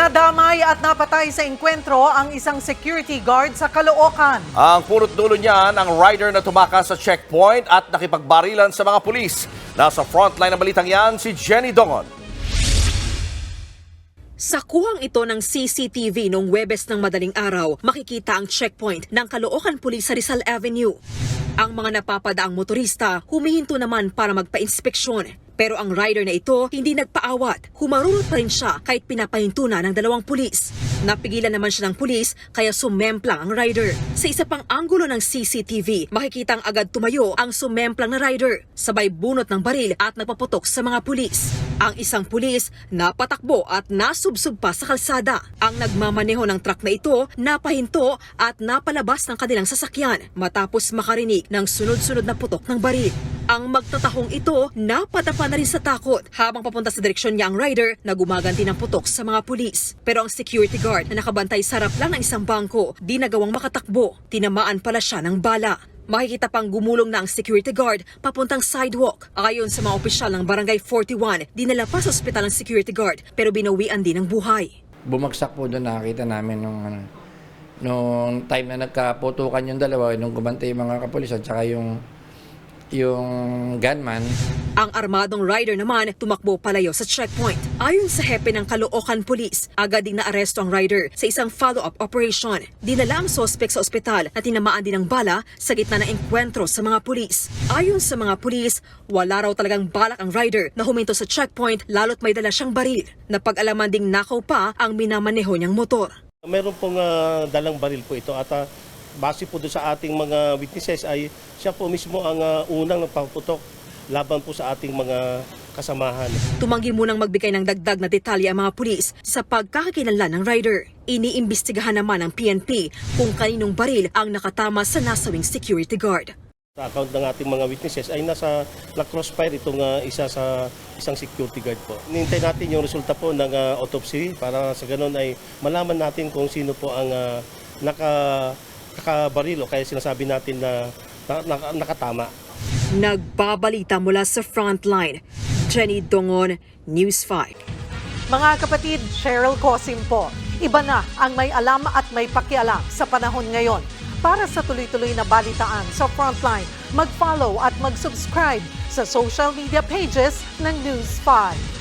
Nadamay at napatay sa engkwentro ang isang security guard sa Caloocan. Ang punot dulo niyan ang rider na tumakas sa checkpoint at nakipagbarilan sa mga pulis. Nasa frontline ng balitang yan si Jenny Dongon. Sa kuhang ito ng CCTV noong Webes ng madaling araw, makikita ang checkpoint ng Caloocan Police sa Rizal Avenue. Ang mga napapadaang motorista humihinto naman para magpa-inspeksyon. Pero ang rider na ito hindi nagpaawat. Humarurot pa rin siya kahit pinapahinto na ng dalawang pulis. Napigilan naman siya ng pulis kaya sumemplang ang rider. Sa isa pang anggulo ng CCTV, makikitang agad tumayo ang sumemplang na rider. Sabay bunot ng baril at nagpaputok sa mga pulis. Ang isang pulis napatakbo at nasubsob pa sa kalsada. Ang nagmamaneho ng truck na ito napahinto at napalabas ng kanilang sasakyan matapos makarinig ng sunod-sunod na putok ng baril. Ang magtatahong ito napadapa na rin sa takot habang papunta sa direksyon niya ang rider na gumaganti ng putok sa mga pulis. Pero ang security guard na nakabantay sa harap lang ng isang bangko di nagawang makatakbo. Tinamaan pala siya ng bala. Makikita pang gumulong na ang security guard papuntang sidewalk. Ayon sa mga opisyal ng Barangay 41, dinala pa sa ospital ang security guard pero binawian din ng buhay. bumagsak po doon nakita namin nung ano, nung time na nagkaputukan yung dalawa nung gumantay yung mga kapulisan tsaka yung yung gunman Ang armadong rider naman tumakbo palayo sa checkpoint. Ayon sa hepe ng Caloocan Police, agad ding naaresto ang rider sa isang follow-up operation. Dinala ang sospek sa ospital na tinamaan din ng bala sa gitna ng engkwentro sa mga pulis. Ayon sa mga pulis, wala raw talagang balak ang rider na huminto sa checkpoint lalo't may dala siyang baril. Napag-alaman ding nakaw pa ang minamaneho niyang motor. Meron pong ah, dalang baril po ito at ah, base po doon sa ating mga witnesses ay siya po mismo ang ah, unang nagpaputok laban po sa ating mga kasamahan. Tumanggi munang magbigay ng dagdag na detalye ang mga pulis sa pagkakakilanlan ng rider. Iniimbestigahan naman ng PNP kung kaninong baril ang nakatama sa nasawing security guard. Sa account ng ating mga witnesses ay nasa na-crossfire itong ah, isa sa isang security guard po. Nintay natin yung resulta po ng ah, autopsy para sa ganun ay malaman natin kung sino po ang ah, naka kakabaril o kaya sinasabi natin na, na- na- nakatama. Nagbabalita mula sa frontline. Jenny Dongon, News 5. Mga kapatid, Cheryl Cosim po. Iba na ang may alam at may pakialam sa panahon ngayon. Para sa tuloy-tuloy na balitaan sa Frontline, mag-follow at mag-subscribe sa social media pages ng News 5.